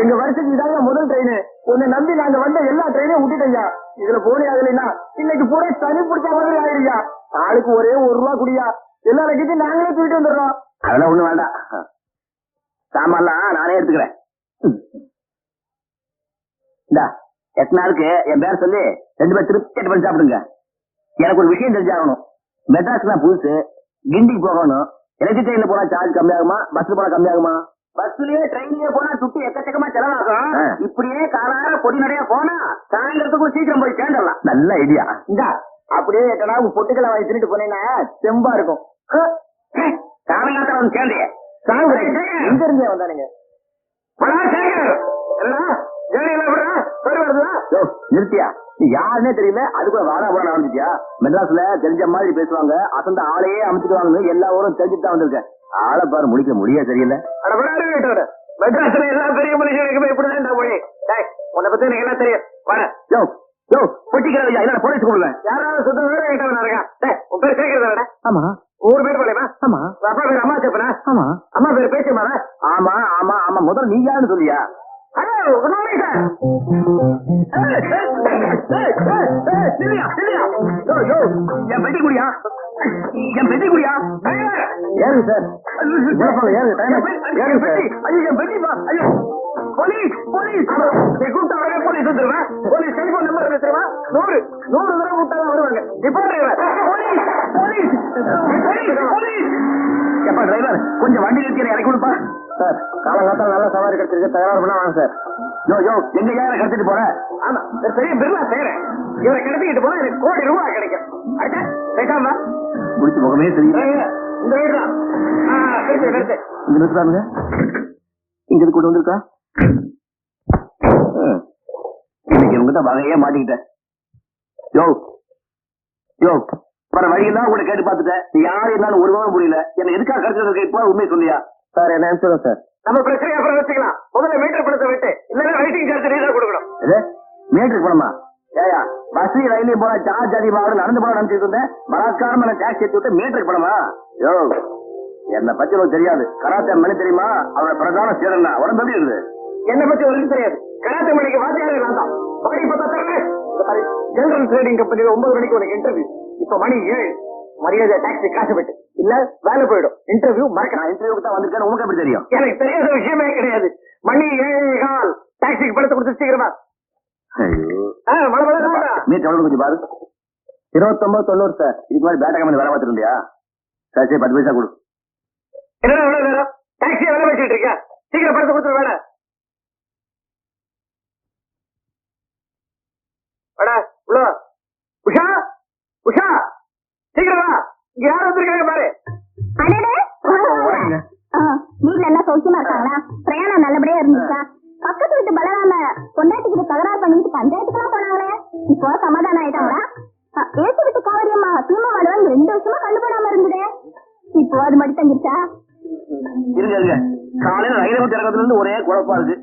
எங்க வருஷத்துக்கு இதாங்க முதல் ட்ரெயின் உன்னை நம்பி நாங்க வந்த எல்லா ட்ரெயினையும் விட்டுட்டேங்க இதுல போனே ஆகலைன்னா இன்னைக்கு பூரா சனி பிடிச்ச மாதிரி ஆயிருக்கா ஆளுக்கு ஒரே ஒரு ரூபா குடியா. எல்லா லட்சத்தையும் நாங்களே தூக்கிட்டு வந்துடுறோம். அதெல்லாம் ஒண்ணு வேண்டாம். சாமான்லாம் நானே எடுத்துக்கிறேன். இந்தா எத்தனை நாளுக்கு என் பேர் சொல்லி ரெண்டு பேர் திருப்தி பண்ணி சாப்பிடுங்க. எனக்கு ஒரு விஷயம் தெரிஞ்சாகணும். மெட்ராஸ்க்கு நான் புதுசு. கிண்டிக்கு போகணும். எலக்ட்ரிக் ட்ரெயின்ல போனா சார்ஜ் கம்மியாகுமா? பஸ்ல போனா கம்மியாகுமா? பஸ்லயே ட்ரெயின்லயே போனா சுத்தி எக்கச்சக்கமா செலவாகும். இப்படியே காலார பொடி நடையா போனா சாயந்தரத்துக்குள்ள சீக்கிரம் போய் சேர்ந்துடலாம். நல்ல ஐடியா இந்தா அப்படியே எட்டனா பொட்டுக்களை வாங்கி தின்னுட்டு போனீங்கன்னா செம்பா இருக்கும். காலங்காத்தால வந்து சேர்ந்தே. சாகுறேன் எங்க இருந்தே வந்தானுங்க? நிறுத்தியா? யாருன்னே தெரியல. அதுக்குள்ள வாடா போட ஆரம்பிச்சியா மெட்ராஸ்ல தெரிஞ்ச மாதிரி பேசுவாங்க. அசந்த ஆளையே அமைச்சுக்குவாங்க எல்லா ஊரும் தெரிஞ்சுட்டு தான் வந்திருக்கேன். ஆளை பாரு முடிக்க முடிய தெரியல. மெட்ராஸ்ல எல்லா பெரிய மனுஷனுக்குமே இப்படிதான் போய். உன்னை பத்தி எனக்கு எல்லாம் தெரியும்? வர. யோ யோ பொட்டிக்கிற இல்ல போலீஸ் கொடுங்க யாராவது சுத்த வேற இருக்கான். உன் பேர் கேட்கறத ஆமா. ஊர் பேர் போலேமா ஆமா. அப்பா பேர் அம்மா சேப்பனா? ஆமா. அம்மா பேர் பேச்சுமாரா ஆமா ஆமா ஆமா. முதல்ல நீ யாருன்னு சொல்லியா? என் பெட்டி குடியா என் பெட்டி குடியா ஏறுங்க சார் ஆச்சு. ஏறுங்க சார் ஐயோ என் பெட்டிப்பா ஐயோ. Police police. நீ கூப்பிட்ட உடனே போலீஸ் வந்துருவேன் போலீஸ் டெலிபோன் நம்பர் என்ன தெரியுமா? நூறு நூறு தடவை கூப்பிட்டா தான் வருவாங்க. இப்போ டிரைவர் போலீஸ் போலீஸ் போலீஸ் எப்பா டிரைவர் கொஞ்சம் வண்டி நிறுத்தி இறக்கி கொடுப்பா சார் காலங்காத்தால நல்ல சவாரி கிடைச்சிருக்கு. தகராறு பண்ணா வாங்க சார். யோ யோ எங்க யாரை கடத்திட்டு போற? ஆமா பெரிய பிர்லா செய்யறேன் இவரை கடத்திக்கிட்டு போனா எனக்கு கோடி ரூபாய் கிடைக்கும். அட்டா பேசாம முடிச்சு முகமே தெரியும் இந்த வீடு தான் இங்க நிறுத்தானுங்க இங்க இருந்து கொண்டு வந்திருக்கா. இன்னைக்கு உங்ககிட்ட வகையே மாட்டிக்கிட்டேன். யோ யோ வர வழியெல்லாம் உங்களை கேட்டு பார்த்துட்டேன். யாரு என்னன்னு ஒரு புரியல. என்ன எதுக்காக கிடைச்சதுக்கு இப்போ உண்மை சொல்லியா? சார் என்ன அனுப்பிச்சுடும் சார். நம்ம பிரச்சனை அப்புறம் வச்சுக்கலாம் முதல்ல மீட்டர் பணத்தை விட்டு இல்லன்னா வெயிட்டிங் சார்ஜ் தான் கொடுக்கணும். இது மீட்டருக்கு போனோமா ஏயா பஸ் ரயிலையும் போனா சார்ஜ் அதிகமாக நடந்து போன நினைச்சிட்டு இருந்தேன். பலாத்காரம் என்ன டாக்ஸ் ஏற்றி விட்டு மீட்டருக்கு போனோமா யோ என்னை பத்தி உனக்கு தெரியாது. கராத்தே மணி தெரியுமா? அவனோட பிரதான சீரன் உடம்பு எப்படி இருக்குது? என்ன பத்தி உங்களுக்கு தெரியாது. கராத்தே மணிக்கு வாத்தியாரே நான் தான். ஜெனரல் ட்ரேடிங் கம்பெனில ஒன்பது மணிக்கு உனக்கு இன்டர்வியூ இப்ப மணி ஏழு. மரியாதை டாக்ஸி காசு போட்டு இல்ல வேலை போயிடும். இன்டர்வியூ மறக்க நான் இன்டர்வியூக்கு தான் வந்திருக்கேன். உங்களுக்கு எப்படி தெரியும்? எனக்கு தெரியாத விஷயமே கிடையாது. மணி ஏழு கால். டாக்ஸிக்கு பணத்தை கொடுத்து சீக்கிரமா. மீட் எவ்வளவு கொஞ்சம் பாரு. இருபத்தொன்பது தொண்ணூறு சார் இதுக்கு மாதிரி பேட்டா கம்பெனி வேலை பார்த்துட்டு இருந்தியா? சரி சரி பத்து பைசா கொடு. என்ன நேரம் டாக்ஸியை வேலை வச்சுட்டு இருக்கியா? சீக்கிரம் பணத்தை கொடுத்துரு வேலை உள்ள. உஷா உஷா. சீக்கிரம் இங்க யார் வந்திருக்காங்க பாரு. அடடே. வணக்கங்க. ஆ, வீட்ல எல்லாம் சௌக்கியமா இருக்காங்களா? பிரயாணம் நல்லபடியா இருந்துச்சா? பக்கத்து வீட்டு பலராம பொண்டாட்டிக்கிட்ட தகராறு பண்ணிட்டு பஞ்சாயத்துக்குலாம் போனாங்களே. இப்போ சமாதானம் ஆயிட்டாங்களா? ஏசு வீட்டு காவரியம்மா சீமா மாடுவாங்க ரெண்டு வருஷமா கண்டுபடாம இருந்ததே. இப்போ அது மட்டும் தங்கிருச்சா? இருங்க இருங்க. காலையில ரயில விட்டு இறங்குறதுல இருந்து ஒரே குழப்பா இருக்கு.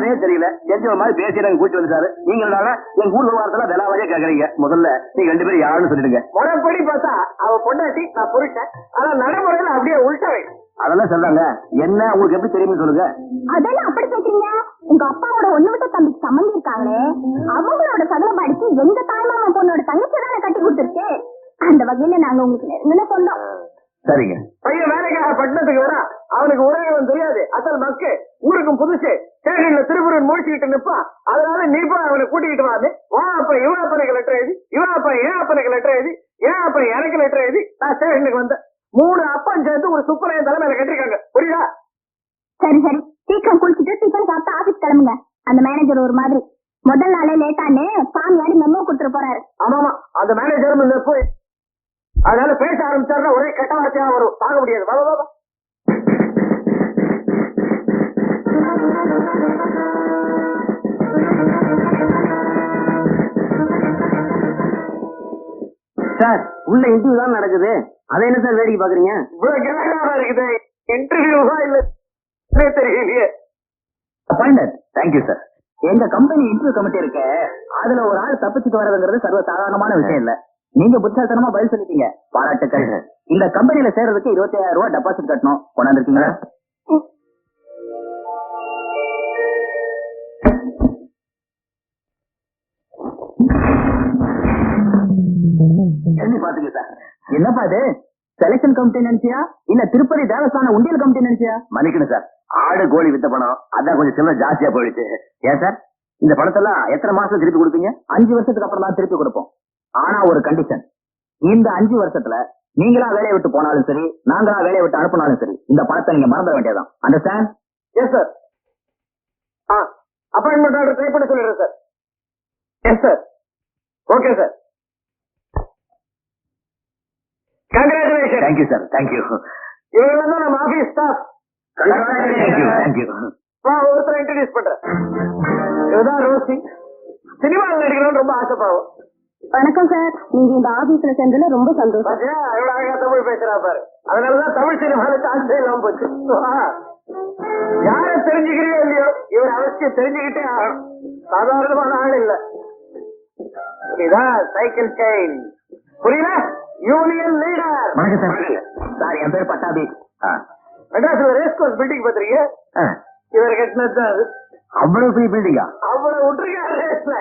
யாரே தெரியல. தெரிஞ்ச மாதிரி பேசி நாங்க கூட்டி வந்துட்டாரு. நீங்க என்னடான்னா எங்க ஊர் விவகாரத்துல விலாவாரியா கேக்குறீங்க முதல்ல நீங்க ரெண்டு பேரும் யாருன்னு சொல்லிடுங்க. முறைப்படி பார்த்தா அவ பொண்டாட்டி நான் புருஷன். ஆனா நடைமுறையில அப்படியே உள்டவை அதெல்லாம் சொல்றாங்க என்ன உங்களுக்கு எப்படி தெரியும்னு சொல்லுங்க. அதெல்லாம் அப்படி கேக்குறீங்க? உங்க அப்பாவோட ஒண்ணு விட்ட தம்பிக்கு சம்மந்தி இருக்காங்களே. அவங்களோட சகல பாடிக்கு எங்க தாய்மாமா பொண்ணோட தங்கச்சி தானே கட்டி கொடுத்துருக்கு? அந்த வகையில நாங்க உங்களுக்கு நெருங்கின சொந்தம் சரிங்க பையன் வேலைக்காக பட்டணத்துக்கு வரா அவனுக்கு உரையவன் தெரியாது அசல் மக்கு ஊருக்கும் புதுசு ஸ்டேஷன்ல திருப்பூரன் முடிச்சுக்கிட்டு நிப்பான் அதனால நீ போய் அவனை கூட்டிக்கிட்டு வான்னு வா அப்ப இவ அப்பனுக்கு லெட்டர் எழுதி இவ அப்ப ஏன் அப்பனுக்கு லெட்டர் எழுதி ஏன் அப்ப எனக்கு லெட்டர் எழுதி நான் ஸ்டேஷனுக்கு வந்தேன் மூணு அப்பன் சேர்ந்து ஒரு சுப்பரையன் தலைமையில கட்டிருக்காங்க. புரியுதா? சரி சரி. சீக்கிரம் குளிச்சுட்டு டிஃபன் சாப்பிட்டு ஆபீஸ் கிளம்புங்க. அந்த மேனேஜர் ஒரு மாதிரி. முதல் நாளே லேட்டான்னு சாமியாடி மெமோ கொடுத்துட்டு போறாரு. ஆமாமா அந்த மேனேஜரும் இந்த போய் அதனால பேச ஆரம்பிச்சாருன்னா ஒரே கெட்ட வார்த்தையா வரும். தாங்க முடியாது. வா, வா, வா. சார் உள்ள இன்டர்வியூ தான் நடக்குது. அதை என்ன சார் வேடிக்கை பாக்குறீங்க இவ்வளவு கிராண்டா இருக்குது. இன்டர்வியூவா இல்ல? தெரியலையே. அப்பாயிண்டட் தேங்க்யூ சார் எங்க கம்பெனி இன்டர்வியூ கமிட்டி இருக்க அதுல ஒரு ஆள் தப்பிச்சுட்டு வரதுங்கிறது சர்வ சாதாரணமான விஷயம் இல்ல. நீங்க புத்தாசனமா பதில் சொல்லிட்டீங்க. பாராட்டுக்கள். இந்த கம்பெனில சேர்றதுக்கு இருபத்தி ஆயிரம் ரூபாய் டெபாசிட் கட்டணும். கொண்டாந்துருக்கீங்களா? எண்ணி பாத்துங்க சார் என்னப்பா இது? செலக்ஷன் கமிட்டி நினைச்சியா? இல்ல திருப்பதி தேவஸ்தான உண்டியல் கமிட்டி நினைச்சியா? மன்னிக்கணும் சார். ஆடு கோழி வித்த பணம். அதான் கொஞ்சம் சில்லறை ஜாஸ்தியா போயிடுச்சு. ஏன் சார்? இந்த பணத்தெல்லாம் எத்தனை மாசம் திருப்பி கொடுப்பீங்க? அஞ்சு வருஷத்துக்கு அப்புறம் தான் திருப்பி கொடுப்போம். ஆனா ஒரு கண்டிஷன் இந்த அஞ்சு வருஷத்துல நீங்களா வேலையை விட்டு போனாலும் சரி நாங்களா வேலையை விட்டு அனுப்பினாலும் சரி இந்த பணத்தை நீங்க மறந்துட வேண்டியதான் understand yes sir ah appointment order try பண்ண சொல்லிடுறேன் sir yes sir okay sir congratulation thank you sir thank you இவங்க தான் நம்ம ஆபீஸ் ஸ்டாஃப் தேங்க்யூ தேங்க்யூ வா ஒருத்தர் இன்ட்ரடியூஸ் பண்றேன். இதுதான் ரோசி. சினிமாவில் நடிக்கணும்னு ரொம்ப ஆசைப்பாவும் வணக்கம் சார் நீங்க இந்த ஆபீஸ்ல சேர்ந்ததுல ரொம்ப சந்தோஷம். எவ்வளவு அழகா தமிழ் பேசுறா பாரு. அதனாலதான் தமிழ் சினிமால சான்ஸே இல்லாம போச்சு. யார தெரிஞ்சுக்கிறியோ இல்லையோ இவர் அவசியம் தெரிஞ்சுக்கிட்டே ஆகணும். சாதாரணமான ஆள் இல்ல. இதான் சைக்கிள் செயின் புரியல யூனியன் லீடர் வணக்கம் சார். சார் என் பேர் பட்டாபி. மெட்ராஸ்ல ரேஸ் கோர்ஸ் பில்டிங் பாத்திருக்கீங்க ஆ. இவர் கட்டினது அவ்வளவு பெரிய பில்டிங்கா அவ்வளவு விட்டுருக்காரு ரேஸ்ல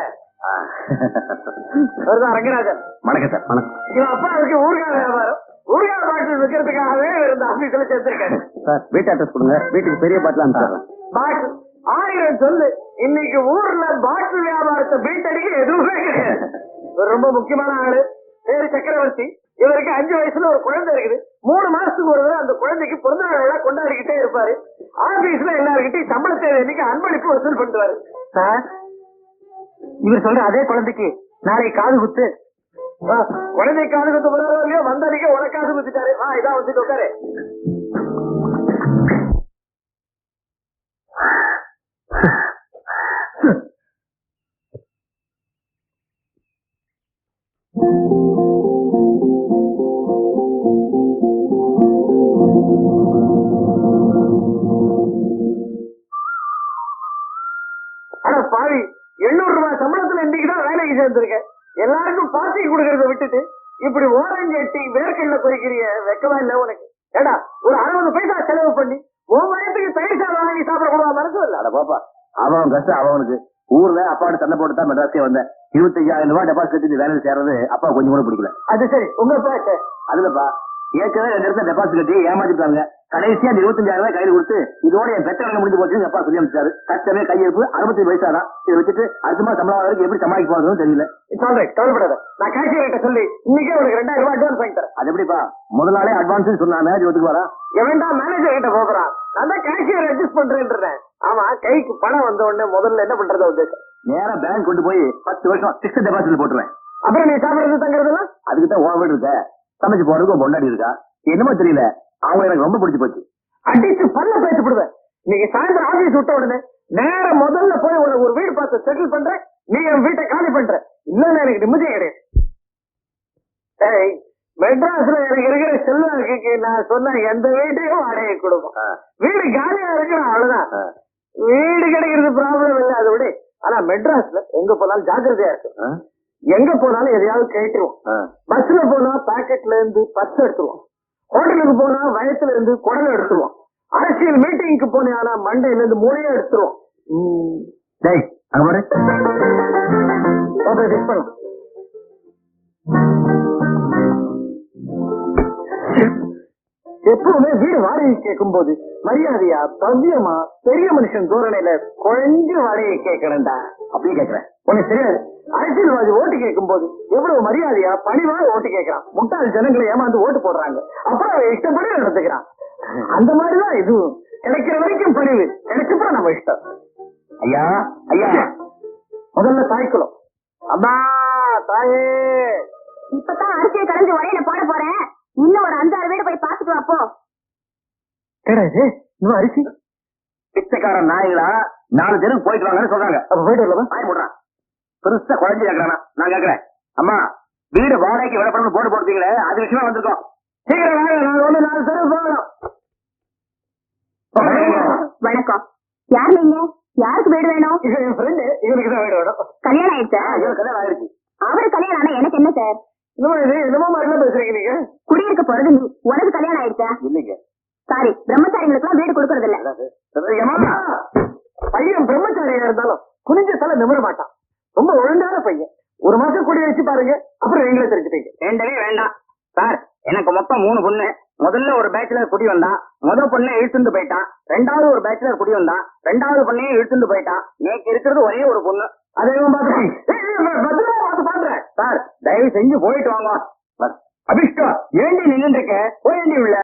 அவர்தான் ரங்கராஜன் வணக்கம் சார் வணக்கம். இவன் அப்பாவுக்கு ஊர்கால வியாபாரம். ஊர்கால பாட்டில் விற்கிறதுக்காகவே இவர் இந்த ஆபீஸ்ல சேர்த்திருக்காரு. சார் வீட்டு அட்ரஸ் கொடுங்க. வீட்டுக்கு பெரிய பாட்டில் அனுப்பிடுறேன் பாட்டில் ஆயிரம் சொல்லு. இன்னைக்கு ஊர்ல பாட்டில் வியாபாரத்தை பீட்டடிக்க எதுவுமே கிடையாது. ரொம்ப முக்கியமான ஆளு. பேரு சக்கரவர்த்தி. இவருக்கு அஞ்சு வயசுல ஒரு குழந்தை இருக்குது. மூணு மாசத்துக்கு ஒரு தடவை அந்த குழந்தைக்கு பிறந்த நாளா கொண்டாடிக்கிட்டே இருப்பாரு. ஆபீஸ்ல எல்லாருக்கிட்டையும் சம்பளத்தை இன்னைக்கு அன்பளிப்பு வசூல் பண்ணுவாரு. சார் இவர் சொல்ற அதே குழந்தைக்கு நாளைக்கு காது குத்து. குழந்தை காது குத்து போறாரோ இல்லையோ வந்தடிக்க உனக்கு காது குத்திட்டாரு. வா இதான் வந்துட்டு உட்காரு. சேர்ந்திருக்கேன் எல்லாருக்கும் பார்ட்டி கொடுக்கறத விட்டுட்டு இப்படி ஓரங்கட்டி வேர்க்கல்ல குறிக்கிறிய வெக்கமா இல்ல உனக்கு? ஏடா ஒரு அறுபது பைசா செலவு பண்ணி உன் வயசுக்கு தயிர் சாதம் வாங்கி சாப்பிட கூட மனசு இல்ல? அட பாப்பா அவன் கஷ்டம் அவனுக்கு. ஊர்ல அப்பாவோட சண்டை போட்டு தான் மெட்ராஸ்க்கே வந்தேன். இருபத்தஞ்சாயிரம் ரூபாய் டெபாசிட் கட்டி இந்த வேலையில சேர்றது அப்பா கொஞ்சம் கூட பிடிக்கல. அது சரி உங்க அதுலப்பா ஏற்கனவே ரெண்டு இடத்துல டெபாசிட் கட்டி ஏமாத்திட்டாங்க. கடைசியா அந்த இருபத்தஞ்சாயிரம் ரூபாய் கையில கொடுத்து இதோட என் பெத்த வேலை முடிஞ்சு போச்சுன்னு அப்பா சொல்லி அமைச்சாரு கஷ்டமே கையிருப்பு அறுபத்தி பைசா தான் இதை வச்சுட்டு அடுத்த மாசம் சம்பளம் வரைக்கும் எப்படி சமாளிக்க போறதுன்னு தெரியல. சொல்றேன் கவலைப்படாத. நான் கேஷியர்கிட்ட சொல்லி இன்னைக்கே உனக்கு ரெண்டாயிரம் ரூபாய் அட்வான்ஸ் வாங்கி தரேன். அது எப்படிப்பா? முதல் நாளே அட்வான்ஸ் சொன்னா மேனேஜர் ஒத்துக்கு வரா? எவன்டா மேனேஜர் கிட்ட போகிறான். நான் தான் கேஷியர் அட்ஜஸ்ட் பண்றேன்றேன். ஆமா கைக்கு பணம் வந்த உடனே முதல்ல என்ன பண்றது உத்தேசம் நேரா பேங்க் கொண்டு போய் பத்து வருஷம் பிக்ஸ்ட் டெபாசிட்ல போட்டுருவேன். அப்புறம் நீ சாப்பிடுறது தங்குறதெல்லாம்? அதுக்கு தான் வீடு இருக்க. சமைச்சு போறதுக்கு பொண்டாடி இருக்கா? என்னமோ தெரியல. அவங்க எனக்கு ரொம்ப பிடிச்சு போச்சு. அடிச்சு பல்ல பேச்சு விடுவேன். இன்னைக்கு சாயந்தரம் ஆபீஸ் விட்ட உடனே நேர முதல்ல போய் உனக்கு ஒரு வீடு பார்த்து செட்டில் பண்றேன். நீ என் வீட்டை காலி பண்ற. இல்லன்னா எனக்கு நிம்மதியே கிடையாது. ஏய் மெட்ராஸ்ல எனக்கு இருக்கிற செல்வாக்கு நான் சொன்ன எந்த வீட்டையும் வாடகை கொடுப்போம். வீடு காலியா இருக்கிறோம் அவ்வளவுதான். வீடு கிடைக்கிறது ப்ராப்ளம் இல்ல அதை விட. ஆனா மெட்ராஸ்ல எங்க போனாலும் ஜாக்கிரதையா இருக்கு. ஆ? எங்க போனாலும் எதையாவது கேட்டுருவோம். பஸ்ல போனா பாக்கெட்ல இருந்து பர்ஸ் எடுத்துருவோம். ஹோட்டலுக்கு போனா வயத்துல இருந்து குடலை எடுத்துருவோம். அரசியல் மீட்டிங்க்கு போனா மண்டையில இருந்து மூளையே எடுத்துருவோம். எப்பவுமே வீடு வாடகை கேட்கும் போது மரியாதையா பவ்யமா பெரிய மனுஷன் தோரணையில குழஞ்சு வாடகை கேட்கணும்டா. அப்படியே கேக்குறேன் உனக்கு தெரியாது. அரசியல்வாதி ஓட்டு கேட்கும் போது எவ்வளவு மரியாதையா பணிவாக ஓட்டு கேட்கறான்? முட்டாள் ஜனங்களை ஏமாந்து ஓட்டு போடுறாங்க. அப்புறம் அவன் இஷ்டப்படி நடந்துக்கிறான். அந்த மாதிரிதான் இதுவும். கிடைக்கிற வரைக்கும் பணிவு. கிடைச்சப்பறம் நம்ம இஷ்டம். ஐயா ஐயா. முதல்ல தாய்க்குளம். அம்மா தாயே. இப்பதான் அரிசியை களைஞ்சு உரையில போட போறேன். இன்னும் ஒரு அஞ்சாறு வீடு போய் பாத்துட்டு வாப்போ கிடையாது இன்னும் அரிசி? பிச்சைக்காரன் நாய்களா? நாலு தெருக்கு போயிட்டு வாங்கன்னு சொல்றாங்க. அப்ப போயிட்டு வரலாமா? வாய் மூடுறான் பெருசா குழஞ்சு கேக்குறானா? நான் கேக்குறேன். அம்மா வீடு வாடகைக்கு விடப்படணும் போட்டு போடுறீங்களே அது விஷயமா வந்திருக்கோம். சீக்கிரம் வாங்க நாங்க வந்து நாலு தெருவு போகணும் வணக்கம். யார் நீங்க? யாருக்கு வீடு வேணும்? ஃப்ரெண்டு இவனுக்கு தான் வீடு வேணும். கல்யாணம் ஆயிடுச்சா? ஐயோ, கல்யாணம் ஆயிடுச்சு. அவரு கல்யாணம் ஆனா எனக்கு என்ன சார்? குடியிருக்க போறது நீ. உனக்கு கல்யாணம் ஆயிடுச்சா? இல்லைங்க சாரி பிரம்மச்சாரிகளுக்கு வீடு கொடுக்கறது இல்ல. பையன் பிரம்மச்சாரியா இருந்தாலும் குனிஞ்ச தலை நிமிர மாட்டான். சொல்றீங்க? அப்புறம் நீங்களே தெரிஞ்சுட்டீங்க வேண்டவே வேண்டாம். சார் எனக்கு மொத்தம் மூணு பொண்ணு. முதல்ல ஒரு பேச்சுலர் குடி வந்தான். முதல் பொண்ணை இழுத்துட்டு போயிட்டான். ரெண்டாவது ஒரு பேச்சுலர் குடி வந்தான். ரெண்டாவது பொண்ணையும் இழுத்துட்டு போயிட்டான். நேக்கு இருக்கிறது ஒரே ஒரு பொண்ணு. அதையும் பார்த்து ஏய், சார் தயவு செஞ்சு போயிட்டு வாங்க. அபிஷ்டா ஏண்டி நின்று இருக்க? போய் உள்ள?